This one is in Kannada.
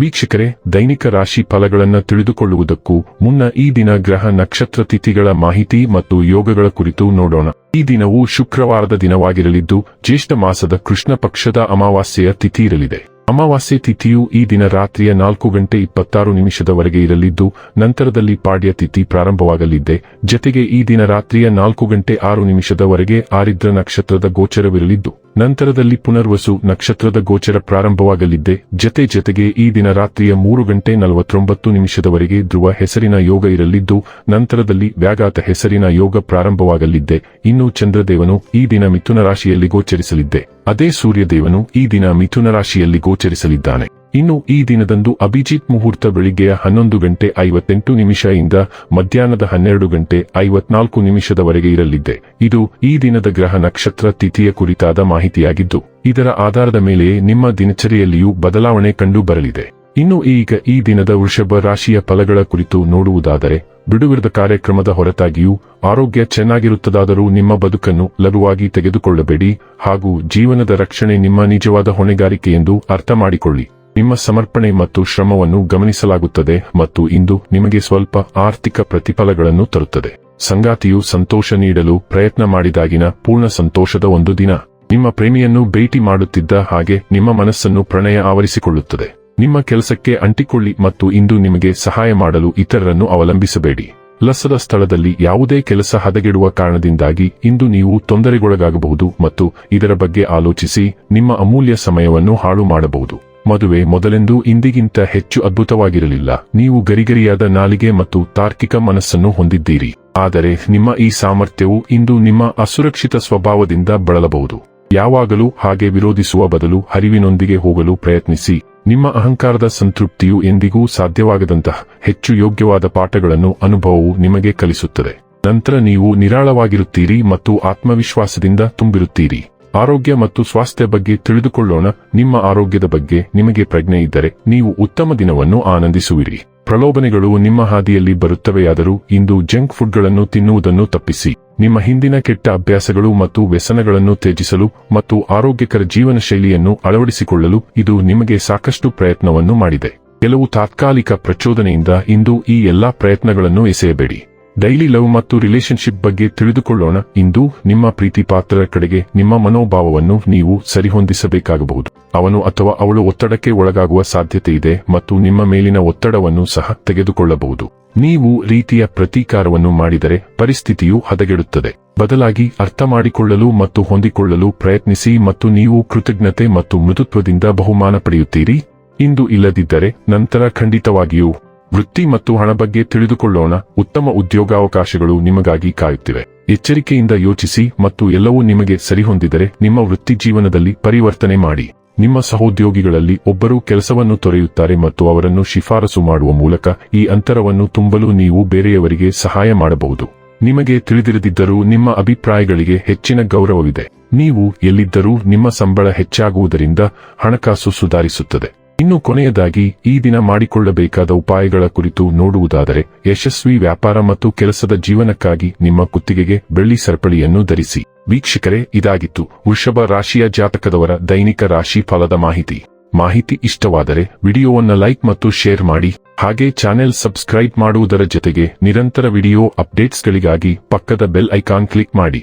ವೀಕ್ಷಕರೇ, ದೈನಿಕ ರಾಶಿ ಫಲಗಳನ್ನು ತಿಳಿದುಕೊಳ್ಳುವುದಕ್ಕೂ ಮುನ್ನ ಈ ದಿನ ಗ್ರಹ ನಕ್ಷತ್ರ ತಿಥಿಗಳ ಮಾಹಿತಿ ಮತ್ತು ಯೋಗಗಳ ಕುರಿತು ನೋಡೋಣ. ಈ ದಿನವು ಶುಕ್ರವಾರದ ದಿನವಾಗಿರಲಿದ್ದು, ಜ್ಯೇಷ್ಠ ಮಾಸದ ಕೃಷ್ಣ ಪಕ್ಷದ ಅಮಾವಾಸ್ಯೆಯ ತಿಥಿ ಇರಲಿದೆ. ಅಮಾವಾಸ್ಯೆ ತಿಥಿಯು ಈ ದಿನ ರಾತ್ರಿಯ ನಾಲ್ಕು ಗಂಟೆ ಇಪ್ಪತ್ತಾರು ನಿಮಿಷದವರೆಗೆ ಇರಲಿದ್ದು, ನಂತರದಲ್ಲಿ ಪಾಡ್ಯ ತಿಥಿ ಪ್ರಾರಂಭವಾಗಲಿದೆ ಜತೆಗೆ ಈ ದಿನ ರಾತ್ರಿಯ ನಾಲ್ಕು ಗಂಟೆ ಆರು ನಿಮಿಷದವರೆಗೆ ಆರಿದ್ರ ನಕ್ಷತ್ರದ ಗೋಚರವಿರಲಿದ್ದು ನಂತರದಲ್ಲಿ ಪುನರ್ವಸು ನಕ್ಷತ್ರದ ಗೋಚರ ಪ್ರಾರಂಭವಾಗಲಿದ್ದೆ. ಜತೆ ಜತೆಗೆ ಈ ದಿನ ರಾತ್ರಿಯ ಮೂರು ಗಂಟೆ ನಲವತ್ತೊಂಬತ್ತು ನಿಮಿಷದವರೆಗೆ ಧ್ರುವ ಹೆಸರಿನ ಯೋಗ ಇರಲಿದ್ದು, ನಂತರದಲ್ಲಿ ವ್ಯಾಘಾತ ಹೆಸರಿನ ಯೋಗ ಪ್ರಾರಂಭವಾಗಲಿದ್ದೆ. ಇನ್ನು ಚಂದ್ರದೇವನು ಈ ದಿನ ಮಿಥುನ ರಾಶಿಯಲ್ಲಿ ಗೋಚರಿಸಲಿದ್ದೆ. ಅದೇ ಸೂರ್ಯದೇವನು ಈ ದಿನ ಮಿಥುನ ರಾಶಿಯಲ್ಲಿ ಗೋಚರಿಸಲಿದ್ದಾನೆ. ಇನ್ನು ಈ ದಿನದಂದು ಅಭಿಜಿತ್ ಮುಹೂರ್ತ ಬೆಳಿಗ್ಗೆಯ ಹನ್ನೊಂದು ಗಂಟೆ ಐವತ್ತೆಂಟು ನಿಮಿಷದಿಂದ ಮಧ್ಯಾಹ್ನದ ಹನ್ನೆರಡು ಗಂಟೆ ಐವತ್ನಾಲ್ಕು ನಿಮಿಷದವರೆಗೆ ಇರಲಿದೆ. ಇದು ಈ ದಿನದ ಗ್ರಹ ನಕ್ಷತ್ರ ತಿಥಿಯ ಕುರಿತಾದ ಮಾಹಿತಿಯಾಗಿದ್ದು, ಇದರ ಆಧಾರದ ಮೇಲೆಯೇ ನಿಮ್ಮ ದಿನಚರಿಯಲ್ಲಿಯೂ ಬದಲಾವಣೆ ಕಂಡು ಬರಲಿದೆ ಇನ್ನು ಈಗ ಈ ದಿನದ ವೃಷಭ ರಾಶಿಯ ಫಲಗಳ ಕುರಿತು ನೋಡುವುದಾದರೆ, ಬಿಡುವಿರದ ಕಾರ್ಯಕ್ರಮದ ಹೊರತಾಗಿಯೂ ಆರೋಗ್ಯ ಚೆನ್ನಾಗಿರುತ್ತದಾದರೂ ನಿಮ್ಮ ಬದುಕನ್ನು ಲಘುವಾಗಿ ತೆಗೆದುಕೊಳ್ಳಬೇಡಿ ಹಾಗೂ ಜೀವನದ ರಕ್ಷಣೆ ನಿಮ್ಮ ನಿಜವಾದ ಹೊಣೆಗಾರಿಕೆ ಎಂದು ಅರ್ಥ ಮಾಡಿಕೊಳ್ಳಿ. ನಿಮ್ಮ ಸಮರ್ಪಣೆ ಮತ್ತು ಶ್ರಮವನ್ನು ಗಮನಿಸಲಾಗುತ್ತದೆ ಮತ್ತು ಇಂದು ನಿಮಗೆ ಸ್ವಲ್ಪ ಆರ್ಥಿಕ ಪ್ರತಿಫಲಗಳನ್ನು ತರುತ್ತದೆ. ಸಂಗಾತಿಯು ಸಂತೋಷ ನೀಡಲು ಪ್ರಯತ್ನ ಮಾಡಿದಾಗಿನ ಪೂರ್ಣ ಸಂತೋಷದ ಒಂದು ದಿನ. ನಿಮ್ಮ ಪ್ರೇಮಿಯನ್ನು ಭೇಟಿ ಮಾಡುತ್ತಿದ್ದ ಹಾಗೆ ನಿಮ್ಮ ಮನಸ್ಸನ್ನು ಪ್ರಣಯ ಆವರಿಸಿಕೊಳ್ಳುತ್ತದೆ. ನಿಮ್ಮ ಕೆಲಸಕ್ಕೆ ಅಂಟಿಕೊಳ್ಳಿ ಮತ್ತು ಇಂದು ನಿಮಗೆ ಸಹಾಯ ಮಾಡಲು ಇತರರನ್ನು ಅವಲಂಬಿಸಬೇಡಿ. ಲಸದ ಸ್ಥಳದಲ್ಲಿ ಯಾವುದೇ ಕೆಲಸ ಹದಗೆಡುವ ಕಾರಣದಿಂದಾಗಿ ಇಂದು ನೀವು ತೊಂದರೆಗೊಳಗಾಗಬಹುದು ಮತ್ತು ಇದರ ಬಗ್ಗೆ ಆಲೋಚಿಸಿ ನಿಮ್ಮ ಅಮೂಲ್ಯ ಸಮಯವನ್ನು ಹಾಳು ಮಾಡಬಹುದು. ಮದುವೆ ಮೊದಲೆಂದು ಇಂದಿಗಿಂತ ಹೆಚ್ಚು ಅದ್ಭುತವಾಗಿರಲಿಲ್ಲ. ನೀವು ಗರಿಗರಿಯಾದ ನಾಲಿಗೆ ಮತ್ತು ತಾರ್ಕಿಕ ಮನಸ್ಸನ್ನು ಹೊಂದಿದ್ದೀರಿ. ಆದರೆ ನಿಮ್ಮ ಈ ಸಾಮರ್ಥ್ಯವು ಇಂದು ನಿಮ್ಮ ಅಸುರಕ್ಷಿತ ಸ್ವಭಾವದಿಂದ ಬಳಲಬಹುದು. ಯಾವಾಗಲೂ ಹಾಗೆ ವಿರೋಧಿಸುವ ಬದಲು ಹರಿವಿನೊಂದಿಗೆ ಹೋಗಲು ಪ್ರಯತ್ನಿಸಿ. ನಿಮ್ಮ ಅಹಂಕಾರದ ಸಂತೃಪ್ತಿಯು ಎಂದಿಗೂ ಸಾಧ್ಯವಾಗದಂತಹ ಹೆಚ್ಚು ಯೋಗ್ಯವಾದ ಪಾಠಗಳನ್ನು ಅನುಭವವು ನಿಮಗೆ ಕಲಿಸುತ್ತದೆ. ನಂತರ ನೀವು ನಿರಾಳವಾಗಿರುತ್ತೀರಿ ಮತ್ತು ಆತ್ಮವಿಶ್ವಾಸದಿಂದ ತುಂಬಿರುತ್ತೀರಿ. ಆರೋಗ್ಯ ಮತ್ತು ಸ್ವಾಸ್ಥ್ಯ ಬಗ್ಗೆ ತಿಳಿದುಕೊಳ್ಳೋಣ. ನಿಮ್ಮ ಆರೋಗ್ಯದ ಬಗ್ಗೆ ನಿಮಗೆ ಪ್ರಜ್ಞೆ ಇದ್ದರೆ ನೀವು ಉತ್ತಮ ದಿನವನ್ನು ಆನಂದಿಸುವಿರಿ. ಪ್ರಲೋಭನೆಗಳು ನಿಮ್ಮ ಹಾದಿಯಲ್ಲಿ ಬರುತ್ತವೆಯಾದರೂ ಇಂದು ಜಂಕ್ ಫುಡ್ಗಳನ್ನು ತಿನ್ನುವುದನ್ನು ತಪ್ಪಿಸಿ. ನಿಮ್ಮ ಹಿಂದಿನ ಕೆಟ್ಟ ಅಭ್ಯಾಸಗಳು ಮತ್ತು ವ್ಯಸನಗಳನ್ನು ತ್ಯಜಿಸಲು ಮತ್ತು ಆರೋಗ್ಯಕರ ಜೀವನ ಶೈಲಿಯನ್ನು ಅಳವಡಿಸಿಕೊಳ್ಳಲು ಇದು ನಿಮಗೆ ಸಾಕಷ್ಟು ಪ್ರಯತ್ನವನ್ನು ಮಾಡಿದೆ. ಕೆಲವು ತಾತ್ಕಾಲಿಕ ಪ್ರಚೋದನೆಯಿಂದ ಇಂದು ಈ ಎಲ್ಲಾ ಪ್ರಯತ್ನಗಳನ್ನು ಎಸೆಯಬೇಡಿ. ಡೈಲಿ ಲವ್ ಮತ್ತು ರಿಲೇಶನ್ಶಿಪ್ ಬಗ್ಗೆ ತಿಳಿದುಕೊಳ್ಳೋಣ. ಇಂದು ನಿಮ್ಮ ಪ್ರೀತಿ ಪಾತ್ರರ ಕಡೆಗೆ ನಿಮ್ಮ ಮನೋಭಾವವನ್ನು ನೀವು ಸರಿಹೊಂದಿಸಬೇಕಾಗಬಹುದು. ಅವನು ಅಥವಾ ಅವಳು ಒತ್ತಡಕ್ಕೆ ಒಳಗಾಗುವ ಸಾಧ್ಯತೆ ಇದೆ ಮತ್ತು ನಿಮ್ಮ ಮೇಲಿನ ಒತ್ತಡವನ್ನು ಸಹ ತೆಗೆದುಕೊಳ್ಳಬಹುದು. ನೀವು ರೀತಿಯ ಪ್ರತೀಕಾರವನ್ನು ಮಾಡಿದರೆ ಪರಿಸ್ಥಿತಿಯು ಹದಗೆಡುತ್ತದೆ. ಬದಲಾಗಿ ಅರ್ಥ ಮಾಡಿಕೊಳ್ಳಲು ಮತ್ತು ಹೊಂದಿಕೊಳ್ಳಲು ಪ್ರಯತ್ನಿಸಿ ಮತ್ತು ನೀವು ಕೃತಜ್ಞತೆ ಮತ್ತು ಮೃದುತ್ವದಿಂದ ಬಹುಮಾನ ಪಡೆಯುತ್ತೀರಿ. ಇಂದು ಇಲ್ಲದಿದ್ದರೆ ನಂತರ ಖಂಡಿತವಾಗಿಯೂ ವೃತ್ತಿ ಮತ್ತು ಹಣ ಬಗ್ಗೆ ತಿಳಿದುಕೊಳ್ಳೋಣ. ಉತ್ತಮ ಉದ್ಯೋಗಾವಕಾಶಗಳು ನಿಮಗಾಗಿ ಕಾಯುತ್ತಿವೆ. ಎಚ್ಚರಿಕೆಯಿಂದ ಯೋಚಿಸಿ ಮತ್ತು ಎಲ್ಲವೂ ನಿಮಗೆ ಸರಿಹೊಂದಿದರೆ ನಿಮ್ಮ ವೃತ್ತಿ ಜೀವನದಲ್ಲಿ ಪರಿವರ್ತನೆ ಮಾಡಿ. ನಿಮ್ಮ ಸಹೋದ್ಯೋಗಿಗಳಲ್ಲಿ ಒಬ್ಬರು ಕೆಲಸವನ್ನು ತೊರೆಯುತ್ತಾರೆ ಮತ್ತು ಅವರನ್ನು ಶಿಫಾರಸು ಮಾಡುವ ಮೂಲಕ ಈ ಅಂತರವನ್ನು ತುಂಬಲು ನೀವು ಬೇರೆಯವರಿಗೆ ಸಹಾಯ ಮಾಡಬಹುದು. ನಿಮಗೆ ತಿಳಿದಿರದಿದ್ದರೂ ನಿಮ್ಮ ಅಭಿಪ್ರಾಯಗಳಿಗೆ ಹೆಚ್ಚಿನ ಗೌರವವಿದೆ. ನೀವು ಎಲ್ಲಿದ್ದರೂ ನಿಮ್ಮ ಸಂಬಳ ಹೆಚ್ಚಾಗುವುದರಿಂದ ಹಣಕಾಸು ಸುಧಾರಿಸುತ್ತದೆ. ಇನ್ನು ಕೊನೆಯದಾಗಿ, ಈ ದಿನ ಮಾಡಿಕೊಳ್ಳಬೇಕಾದ ಉಪಾಯಗಳ ಕುರಿತು ನೋಡುವುದಾದರೆ, ಯಶಸ್ವಿ ವ್ಯಾಪಾರ ಮತ್ತು ಕೆಲಸದ ಜೀವನಕ್ಕಾಗಿ ನಿಮ್ಮ ಕುತ್ತಿಗೆಗೆ ಬೆಳ್ಳಿ ಸರಪಳಿಯನ್ನು ಧರಿಸಿ. ವೀಕ್ಷಕರೇ, ಇದಾಗಿತ್ತು ವೃಷಭ ರಾಶಿಯ ಜಾತಕದವರ ದೈನಿಕ ರಾಶಿ ಫಲದ ಮಾಹಿತಿ. ಮಾಹಿತಿ ಇಷ್ಟವಾದರೆ, ವಿಡಿಯೋವನ್ನು ಲೈಕ್ ಮತ್ತು ಶೇರ್ ಮಾಡಿ, ಹಾಗೆ ಚಾನೆಲ್ ಸಬ್ಸ್ಕ್ರೈಬ್ ಮಾಡುವುದರ ಜೊತೆಗೆ ನಿರಂತರ ವಿಡಿಯೋ ಅಪ್ಡೇಟ್ಸ್ಗಳಿಗಾಗಿ ಪಕ್ಕದ ಬೆಲ್ ಐಕಾನ್ ಕ್ಲಿಕ್ ಮಾಡಿ.